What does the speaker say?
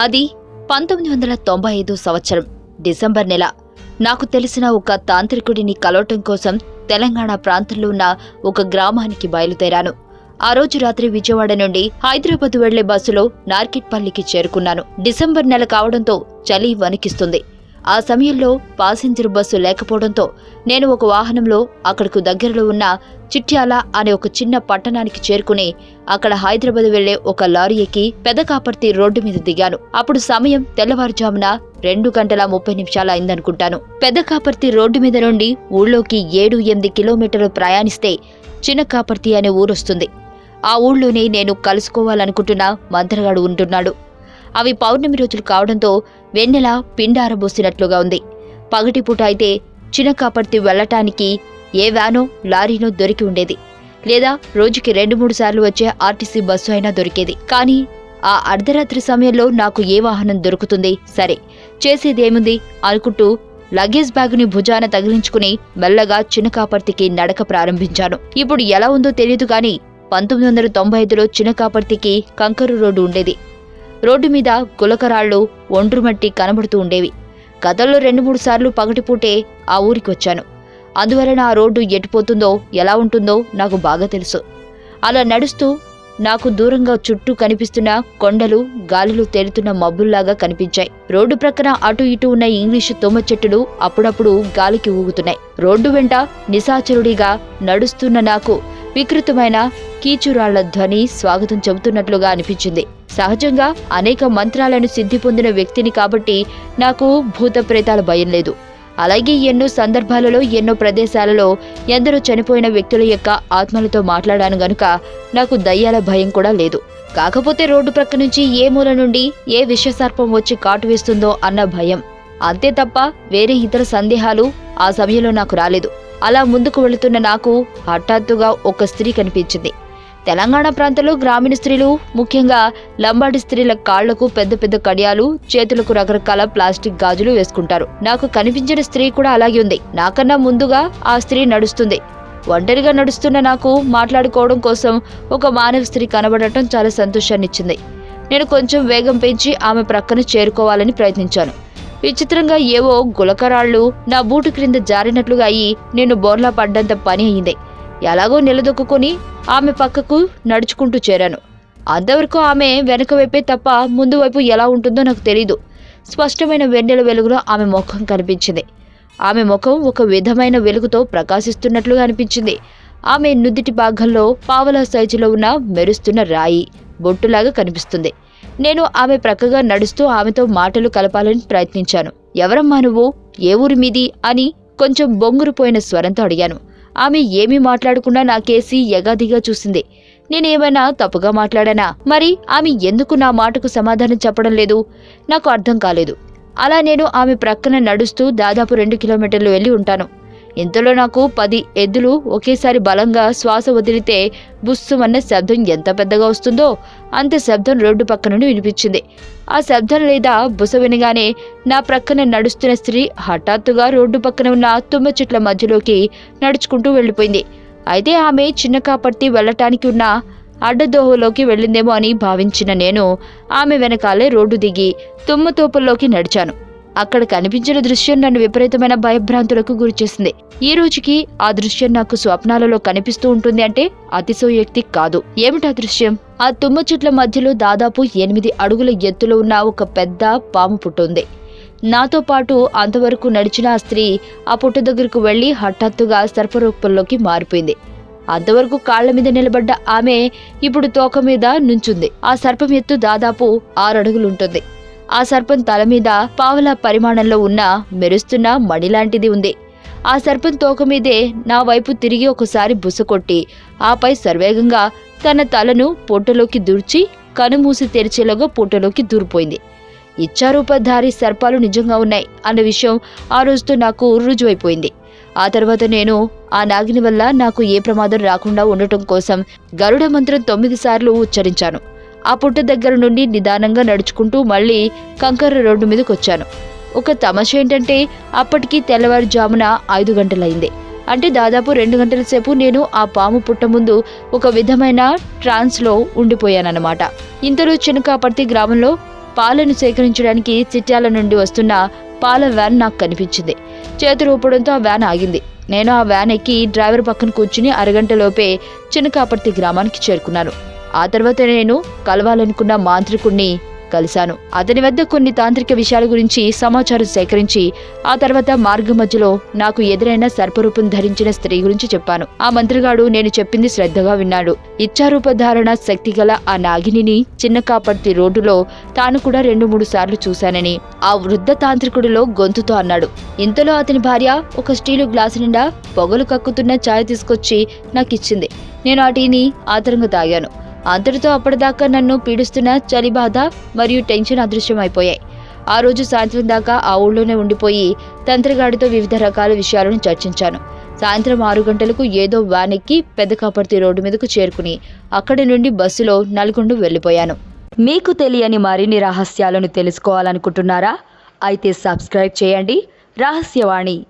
అది పంతొమ్మిది వందల తొంభై ఐదు సంవత్సరం డిసెంబర్ నెల. నాకు తెలిసిన ఒక తాంత్రికుడిని కలవటం కోసం తెలంగాణ ప్రాంతంలో ఉన్న ఒక గ్రామానికి బయలుదేరాను. ఆ రోజు రాత్రి విజయవాడ నుండి హైదరాబాద్ వెళ్ళే బస్సులో నార్కెట్పల్లికి చేరుకున్నాను. డిసెంబర్ నెల కావడంతో చలి వణికిస్తుంది. ఆ సమయంలో పాసింజర్ బస్సు లేకపోవడంతో నేను ఒక వాహనంలో అక్కడకు దగ్గరలో ఉన్న చిట్యాల అనే ఒక చిన్న పట్టణానికి చేరుకుని అక్కడ హైదరాబాద్ వెళ్ళే ఒక లారీ ఎక్కి పెదకాపర్తి రోడ్డు మీద దిగాను. అప్పుడు సమయం తెల్లవారుజామున రెండు గంటల ముప్పై నిమిషాలు అయిందనుకుంటాను. పెదకాపర్తి రోడ్డు మీద నుండి ఊళ్ళోకి ఏడు ఎనిమిది కిలోమీటర్లు ప్రయాణిస్తే చిన్న కాపర్తి అనే ఊరొస్తుంది. ఆ ఊళ్ళోనే నేను కలుసుకోవాలనుకుంటున్న మంత్రగాడు ఉంటున్నాడు. అవి పౌర్ణమి రోజులు కావడంతో వెన్నెల పిండారబోసినట్లుగా ఉంది. పగటిపూట అయితే చినకాపర్తి వెళ్ళటానికి ఏ వ్యానో లారీనో దొరికి ఉండేది. లేదా రోజుకి రెండు మూడు సార్లు వచ్చే ఆర్టీసీ బస్సు అయినా దొరికేది. కానీ ఆ అర్ధరాత్రి సమయంలో నాకు ఏ వాహనం దొరుకుతుంది? సరే చేసేదేముంది? అనుకుంటూ లగేజ్ బ్యాగుని భుజాన తగిలించుకుని మెల్లగా చినకాపర్తికి నడక ప్రారంభించాను. ఇప్పుడు ఎలా ఉందో తెలియదు కానీ పంతొమ్మిది వందల తొంభై ఐదులో చినకాపర్తికి కంకరు రోడ్డు ఉండేది. రోడ్డు మీద గులకరాళ్ళు ఒండ్రుమట్టి కనబడుతూ ఉండేవి. గతంలో రెండు మూడు సార్లు పగటిపూటే ఆ ఊరికి వచ్చాను అందువలన ఆ రోడ్డు ఎటుపోతుందో ఎలా ఉంటుందో నాకు బాగా తెలుసు. అలా నడుస్తూ నాకు దూరంగా చుట్టూ కనిపిస్తున్న కొండలు గాలిలో తేలుతున్న మబ్బుల్లాగా కనిపించాయి. రోడ్డు ప్రక్కన అటు ఇటు ఉన్న ఇంగ్లీషు తుమ్మ చెట్టులు అప్పుడప్పుడు గాలికి ఊగుతున్నాయి. రోడ్డు వెంట నిశాచరుడిగా నడుస్తున్న నాకు వికృతమైన కీచురాళ్ళ ధ్వని స్వాగతం చెబుతున్నట్లుగా అనిపించింది. సహజంగా అనేక మంత్రాలను సిద్ధి పొందిన వ్యక్తిని కాబట్టి నాకు భూత ప్రేతాల భయం లేదు. అలాగే ఎన్నో సందర్భాలలో ఎన్నో ప్రదేశాలలో ఎందరో చనిపోయిన వ్యక్తుల యొక్క ఆత్మలతో మాట్లాడాను గనుక నాకు దయ్యాల భయం కూడా లేదు. కాకపోతే రోడ్డు ప్రక్క నుంచి ఏ మూల నుండి ఏ విషసర్పం వచ్చి కాటు వేస్తుందో అన్న భయం. అంతే తప్ప వేరే ఇతర సందేహాలు ఆ సమయంలో నాకు రాలేదు. అలా ముందుకు వెళుతున్న నాకు హఠాత్తుగా ఒక స్త్రీ కనిపించింది. తెలంగాణ ప్రాంతంలో గ్రామీణ స్త్రీలు ముఖ్యంగా లంబాడి స్త్రీల కాళ్ళకు పెద్ద పెద్ద కడియాలు చేతులకు రకరకాల ప్లాస్టిక్ గాజులు వేసుకుంటారు. నాకు కనిపించిన స్త్రీ కూడా అలాగే ఉంది. నాకన్నా ముందుగా ఆ స్త్రీ నడుస్తుంది. ఒంటరిగా నడుస్తున్న నాకు మాట్లాడుకోవడం కోసం ఒక మానవ స్త్రీ కనబడటం చాలా సంతోషాన్నిచ్చింది. నేను కొంచెం వేగం పెంచి ఆమె ప్రక్కన చేరుకోవాలని ప్రయత్నించాను. విచిత్రంగా ఏవో గులకరాళ్ళు నా బూటు క్రింద జారినట్లుగా అయి నేను బోర్లా పడ్డంత పని అయింది ఎలాగో నిలదొక్కుని ఆమె పక్కకు నడుచుకుంటూ చేరాను. అంతవరకు ఆమె వెనక వైపే తప్ప ముందు వైపు ఎలా ఉంటుందో నాకు తెలీదు. స్పష్టమైన వెన్నెల వెలుగులో ఆమె ముఖం కనిపించింది. ఆమె ముఖం ఒక విధమైన వెలుగుతో ప్రకాశిస్తున్నట్లుగా అనిపించింది. ఆమె నుదిటి భాగంలో పావలా సైజులో ఉన్న మెరుస్తున్న రాయి బొట్టులాగా కనిపిస్తుంది. నేను ఆమె ప్రక్కగా నడుస్తూ ఆమెతో మాటలు కలపాలని ప్రయత్నించాను. ఎవరమ్మా నువ్వు? ఏ ఊరి మీది? అని కొంచెం బొంగురుపోయిన స్వరంతో అడిగాను. ఆమె ఏమీ మాట్లాడకుండా నాకేసి ఎగాదిగా చూసింది. నేనేమైనా తప్పుగా మాట్లాడానా? మరి ఆమె ఎందుకు నా మాటకు సమాధానం చెప్పడం లేదు? నాకు అర్థం కాలేదు. అలా నేను ఆమె ప్రక్కన నడుస్తూ దాదాపు రెండు కిలోమీటర్లు వెళ్ళి ఉంటాను. ఇంతలో నాకు పది ఎద్దులు ఒకేసారి బలంగా శ్వాస వదిలితే బుస్సుమన్న శబ్దం ఎంత పెద్దగా వస్తుందో అంత శబ్దం రోడ్డు పక్క నుండి వినిపించింది. ఆ శబ్దం లేదా బుస వినగానే నా ప్రక్కన నడుస్తున్న స్త్రీ హఠాత్తుగా రోడ్డు పక్కన ఉన్న తుమ్మ చెట్ల మధ్యలోకి నడుచుకుంటూ వెళ్ళిపోయింది. అయితే ఆమె చిన్న కాపర్తి వెళ్ళటానికి ఉన్న అడ్డదోహలోకి వెళ్ళిందేమో అని భావించిన నేను ఆమె వెనకాలే రోడ్డు దిగి తుమ్మతోపుల్లోకి నడిచాను. అక్కడ కనిపించిన దృశ్యం నన్ను విపరీతమైన భయభ్రాంతులకు గురిచేసింది. ఈ రోజుకి ఆ దృశ్యం నాకు స్వప్నాలలో కనిపిస్తూ ఉంటుంది అంటే అతిశయోక్తి కాదు. ఏమిటా దృశ్యం? ఆ తుమ్మ చెట్ల మధ్యలో దాదాపు ఎనిమిది అడుగుల ఎత్తులో ఉన్న ఒక పెద్ద పాము పుట్టుంది. నాతో పాటు అంతవరకు నడిచిన ఆ స్త్రీ ఆ పుట్ట దగ్గరకు వెళ్ళి హఠాత్తుగా సర్పరూపంలోకి మారిపోయింది. అంతవరకు కాళ్ళ మీద నిలబడ్డ ఆమె ఇప్పుడు తోక మీద నుంచుంది. ఆ సర్పం ఎత్తు దాదాపు ఆరడుగులుంటుంది ఆ సర్పం తల మీద పావలా పరిమాణంలో ఉన్న మెరుస్తున్న మణిలాంటిది ఉంది. ఆ సర్పం తోక మీదే నా వైపు తిరిగి ఒకసారి బుస కొట్టి ఆపై సర్వేగంగా తన తలను పొట్టలోకి దూర్చి కనుమూసి తెరిచేలాగా పొట్టలోకి దూరిపోయింది. ఇచ్చారూపధారి సర్పాలు నిజంగా ఉన్నాయి అన్న విషయం ఆ రోజుతో నాకు రుజువైపోయింది. ఆ తర్వాత నేను ఆ నాగిని వల్ల నాకు ఏ ప్రమాదం రాకుండా ఉండటం కోసం గరుడ మంత్రం తొమ్మిది సార్లు ఉచ్చరించాను. ఆ పుట్ట దగ్గర నుండి నిదానంగా నడుచుకుంటూ మళ్ళీ కంకర రోడ్డు మీదకి వచ్చాను ఒక తమాష ఏంటంటే అప్పటికి తెల్లవారుజామున ఐదు గంటలైంది. అంటే దాదాపు రెండు గంటల సేపు నేను ఆ పాము పుట్ట ముందు ఒక విధమైన ట్రాన్స్లో ఉండిపోయానన్నమాట. ఇంతలో చినకాపర్తి గ్రామంలో పాలను సేకరించడానికి చిట్యాల నుండి వస్తున్న పాల వ్యాన్ నాకు కనిపించింది. చేతి రూపడంతో ఆ వ్యాన్ ఆగింది. నేను ఆ వ్యాన్ ఎక్కి డ్రైవర్ పక్కన కూర్చుని అరగంటలోపే చినకాపర్తి గ్రామానికి చేరుకున్నాను. ఆ తర్వాత నేను కలవాలనుకున్న మాంత్రికుణ్ణి కలిశాను. అతని వద్ద కొన్ని తాంత్రిక విషయాల గురించి సమాచారం సేకరించి ఆ తర్వాత మార్గ మధ్యలో నాకు ఎదురైన సర్పరూపం ధరించిన స్త్రీ గురించి చెప్పాను. ఆ మంత్రిగాడు నేను చెప్పింది శ్రద్ధగా విన్నాడు. ఇచ్చారూప ధారణ శక్తి గల ఆ నాగిని చిన్న కాపర్తి రోడ్డులో తాను కూడా రెండు మూడు సార్లు చూశానని ఆ వృద్ధ తాంత్రికుడిలో గొంతుతో అన్నాడు. ఇంతలో అతని భార్య ఒక స్టీలు గ్లాసు నిండా పొగలు కక్కుతున్న ఛాయ్ తీసుకొచ్చి నాకు ఇచ్చింది నేను ఆ టీని ఆతరంగా తాగాను. అంతటితో అప్పటిదాకా నన్ను పీడిస్తున్న చలి బాధ మరియు టెన్షన్ అదృశ్యమైపోయాయి. ఆ రోజు సాయంత్రం దాకా ఆ ఊళ్ళోనే ఉండిపోయి తంత్రగాడితో వివిధ రకాల విషయాలను చర్చించాను. సాయంత్రం ఆరు గంటలకు ఏదో వ్యాన్ ఎక్కి పెద్ద కాపర్తి రోడ్డు మీదకు చేరుకుని అక్కడి నుండి బస్సులో నల్గొండ వెళ్ళిపోయాను. మీకు తెలియని మరిన్ని రహస్యాలను తెలుసుకోవాలనుకుంటున్నారా? అయితే సబ్స్క్రైబ్ చేయండి. రహస్యవాణి.